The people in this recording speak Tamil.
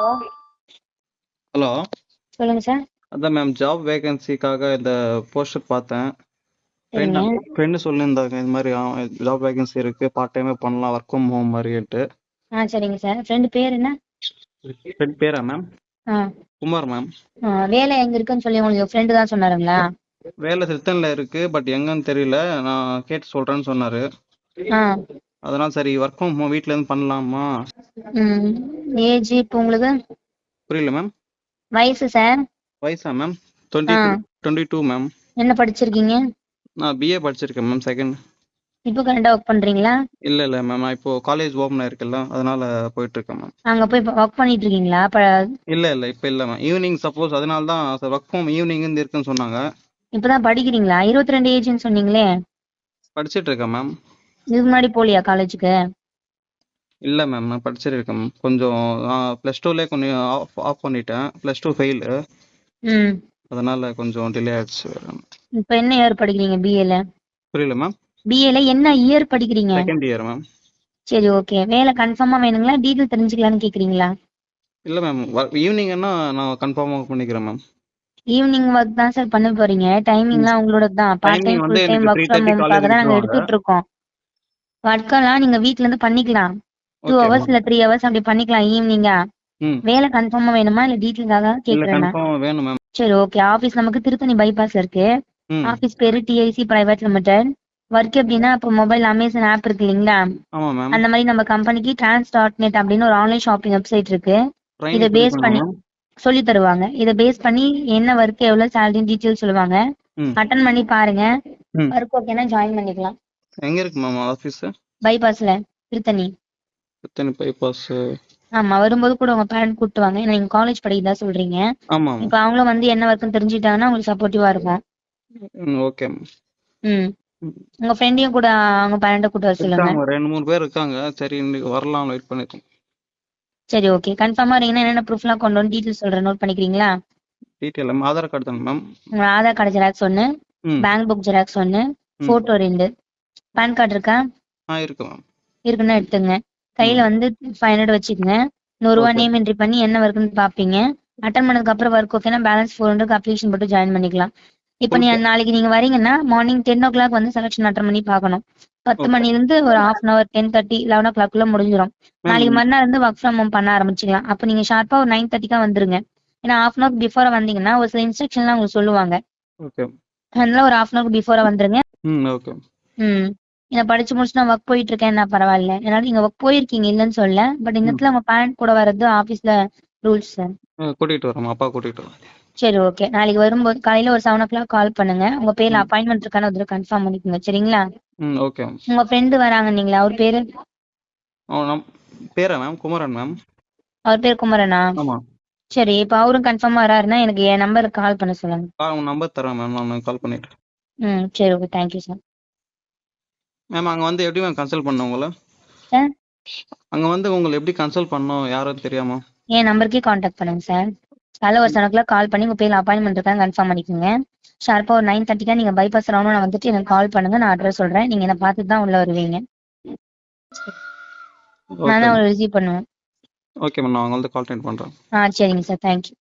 ஹலோ. ஹலோ சொல்லுங்க சார். அதான் மேம் ஜாப் வேகன்சிக்காக இந்த போஸ்டர் பார்த்தேன். ஃப்ரெண்ட் சொல்லியிருந்தாங்க இது மாதிரி ஜாப் வேகன்சி இருக்கு பார்ட் டைமே பண்ணலாம் ஒர்க் ஃப்ரம் ஹோம் மாதிரின்ட்டு. ஆ சரிங்க சார். ஃப்ரெண்டு பேர் என்ன? ஃப்ரெண்ட் பேரா மேம் குமார் மேம் வேலை எங்க இருக்குன்னு சொல்லி உங்களுக்கு ஃப்ரெண்டு தான் சொன்னாருங்களா? வேலை திருத்தன்ல இருக்கு பட் எங்கன்னு தெரியல. நான் கேட்டு சொல்றேன்னு சொன்னாரு. அதனால சரி ஒர்க் ஃப்ரம் ஹோம் வீட்ல இருந்து பண்ணலாமா? ம் ஏஜ் இப்போ உங்களுக்கு? புரியல மேம் வயசு சார்? வயசா மேம் டுவெண்ட்டி ஆ. டுவெண்ட்டி டூ மேம் என்ன படிச்சிருக்கீங்க? நான் பிஏ படிச்சிருக்கேன் மேம் செகண்ட் இப்போ கரண்டா ஒர்க் பண்றீங்களா? இல்ல இல்ல மேம் நான் இப்போ காலேஜ் ஓப்பன் ஆயிருக்குல்ல அதனால போயிட்டு இருக்கேன் மேம் அங்க போய் ஒர்க் பண்ணிட்டு இருக்கீங்களா இல்ல இல்ல இப்ப இல்ல மேம் ஈவினிங் சப்போஸ் அதனால தான் ஒர்க் ஃப்ரம் ஈவினிங் இருந்து இருக்குன்னு சொன்னாங்க. இப்பதான் படிக்கிறீங்களா? இருபத்தி ரெண்டு ஏஜ்னு சொன்னீங்களே. படிச்சிட்டு இருக்கேன் மேம் இதுக்கு முன்னாடி போலியா காலேஜுக்கு இல்ல மேம் நான் மேம் கொஞ்சம் ப்ளஸ் டூலே கொஞ்சம் ஆஃப் ஆஃப் பண்ணிட்டேன். ப்ளஸ் டூ ஃபெயிலு ம். அதனால கொஞ்சம் டிலே ஆயிடுச்சு இப்போ என்ன இயர் படிக்கிறீங்க பிஏல புரியல மேம் பிஏல என்ன இயர் படிக்கிறீங்க? செகண்ட் இயர் மேம் சரி ஓகே வேலை கன்ஃபார்மா வேணுங்களா? டீட்டெயில் தெரிஞ்சுக்கலான்னு கேக்குறீங்களா? இல்ல மேம் ஈவினிங்னா நான் கன்ஃபார்மாக பண்ணிக்கிறேன் மேம் ஈவினிங் ஒர்க் தான் சார் பண்ண போறீங்க. டைமிங்லாம் உங்களோட தான் part time full time work from 3:30 ஹோம்காக தான் நாங்க எடுத்துட்டு இருக்கோம். ஒர்க்கெல்லாம் நீங்க வீட்ல இருந்து பண்ணிக்கலாம். Two hours. இல்ல த்ரீ ஹவர்ஸ் அப்படி பண்ணிக்கலாம் ஈவினிங்கா வேலை கன்ஃபார்மா வேணுமா? இல்ல டீட்டெயிலுக்காக இல்ல கேக்குறேன்? சரி ஓகே ஆபீஸ் நமக்கு திருத்தணி பைபாஸ்ல இருக்கு. ஆபீஸ் பேரு டிஐசி பிரைவேட் லிமிடெட் ஒர்க் எப்படின்னா இப்போ மொபைல் அமேசான் ஆப் இருக்கு இல்லைங்களா? அந்த மாதிரி நம்ம கம்பெனிக்கு டிரான்ஸ் டாட் நெட் அப்படின்னு ஒரு ஆன்லைன் ஷாப்பிங் வெப்சைட் இருக்கு. இதை பேஸ் பண்ணி சொல்லி தருவாங்க. இதை பேஸ் பண்ணி என்ன ஒர்க் எவ்வளவு சேலரி டீட்டெயில் சொல்லுவாங்க. அட்டன் பண்ணி பாருங்க. ஒர்க் ஓகேனா ஜாயின் பண்ணிக்கலாம். எங்க இருக்கு மேம் ஆஃபீஸ் பைபாஸ்ல திருத்தணி. எத்தனை பைபாஸ் ஆமா வரும்போது கூட உங்க பேரண்ட் கூட்டு வாங்க ஏன்னா நீங்க காலேஜ் படிக்கிறதா சொல்றீங்க. ஆமா இப்ப அவங்களும் வந்து என்ன ஒர்க்னு தெரிஞ்சுட்டாங்கன்னா உங்களுக்கு சப்போர்ட்டிவா இருக்கும். ஓகே ம். உங்க ஃப்ரெண்டையும் கூட அவங்க பேரண்ட கூட்டு வர சொல்லுங்க. ரெண்டு மூணு பேர் இருக்காங்க. சரி இன்னைக்கு வரலாம் வெயிட் பண்ணிருக்கோம் சரி ஓகே கன்ஃபார்மா இருக்கீங்கன்னா என்னென்ன ப்ரூஃப்லாம் கொண்டு வந்து டீட்டெயில் சொல்றேன் நோட் பண்ணிக்கிறீங்களா? மேம் ஆதார் கார்டு தானே மேம் ஆதார் கார்டு ஜெராக்ஸ் ஒன்னு பேங்க் புக் ஜெராக்ஸ் ஒன்னு. போட்டோ ரெண்டு. பேன் கார்டு இருக்கா? ஆ இருக்கு மேம் இருக்குன்னா எடுத்துங்க. கையில வந்து ஃபைவ் ஹண்ட்ரட் வச்சுக்கோங்க நூறுரூவா. நேம் என்ட்ரி பண்ணி என்ன ஒர்க்குன்னு பாப்பீங்க. அட்டன் பண்ணதுக்கு அப்புறம் ஒர்க் ஓகேனா பேலன்ஸ் ஃபோர் ஹண்ட்ரட் அப்ளிகேஷன் போட்டு ஜாயின் பண்ணிக்கலாம். இப்போ நீ நாளைக்கு நீங்க வரீங்கன்னா மார்னிங் டென் ஓ கிளாக் வந்து செலக்ஷன் அட்டன் பண்ணி பார்க்கணும். பத்து Okay. மணில இருந்து ஒரு half an hour ten thirty eleven ஓ கிளாக்குள்ள முடிஞ்சிடும் நாளைக்கு மறுநாள் இருந்து ஒர்க் ஃப்ரம் ஹோம் பண்ண ஆரம்பிச்சிக்கலாம். அப்போ நீங்க ஷார்ப்பா ஒரு நைன் தேர்ட்டிக்கா வந்துருங்க. ஏன்னா ஹாஃப் அன் அவர் பிஃபோரா வந்தீங்கன்னா ஒரு சில இன்ஸ்ட்ரக்ஷன்லாம் உங்களுக்கு சொல்லுவாங்க. அதனால ஒரு ஹாஃப் அன் அவர் பிஃபோரா வந்துருங்க. ம் ஓகே ம். நான் படிச்சு முடிச்சு நான் ஒர்க் போயிட்டு இருக்கேன் நான் பரவாயில்ல. என்னால நீங்க ஒர்க் போயிருக்கீங்க இல்லைன்னு சொல்ல பட் இந்த இடத்துல உங்க பேரண்ட் கூட வர்றது ஆபீஸ்ல ரூல்ஸ் சார் கூட்டிட்டு வரோம். அப்பா கூட்டிட்டு வரோம் சரி ஓகே நாளைக்கு வரும்போது காலையில ஒரு செவன் ஓ கிளாக் கால் பண்ணுங்க. உங்க பேர்ல. அப்பாயின்மெண்ட் இருக்கான்னு ஒரு கன்ஃபார்ம் பண்ணிக்கோங்க. சரிங்களா? ஓகே உங்க ஃப்ரெண்டு வராங்க நீங்களா? அவர் பேரு? பேரா மேம் குமரன் மேம் அவர் பேர் குமரனா? சரி இப்போ அவரும் கன்ஃபார்மா வராருன்னா எனக்கு என் நம்பருக்கு கால் பண்ண சொல்லுங்க. நம்பர் தரேன் மேம் நான் கால் பண்ணிட்டு ம் சரி ஓகே தேங்க்யூ சார் மேம் அங்க வந்து எப்படி மேம் கன்சல்ட் பண்ண உங்களை? அங்க வந்து உங்களை எப்படி கன்சல்ட் பண்ணோம் யாரும் தெரியாம? என் நம்பருக்கே காண்டாக்ட் பண்ணுங்க சார் காலைல ஒரு செவன் ஓ கிளாக் கால் பண்ணி உங்க பேர்ல அப்பாயின்மெண்ட் இருக்கான்னு கன்ஃபார்ம் பண்ணிக்கோங்க. ஷார்ப்பா ஒரு நைன் தேர்ட்டிக்கா நீங்க பைபாஸ் ரவுண்ட் நான் வந்துட்டு எனக்கு கால் பண்ணுங்க. நான் அட்ரஸ் சொல்றேன். நீங்க என்ன பார்த்துட்டு தான் உள்ள வருவீங்க. நான் தான் ரிசீவ் பண்ணுவேன். ஓகே மேம் நான் அவங்க வந்து கால் பண்றேன். ஆ சரிங்க சார் தேங்க்யூ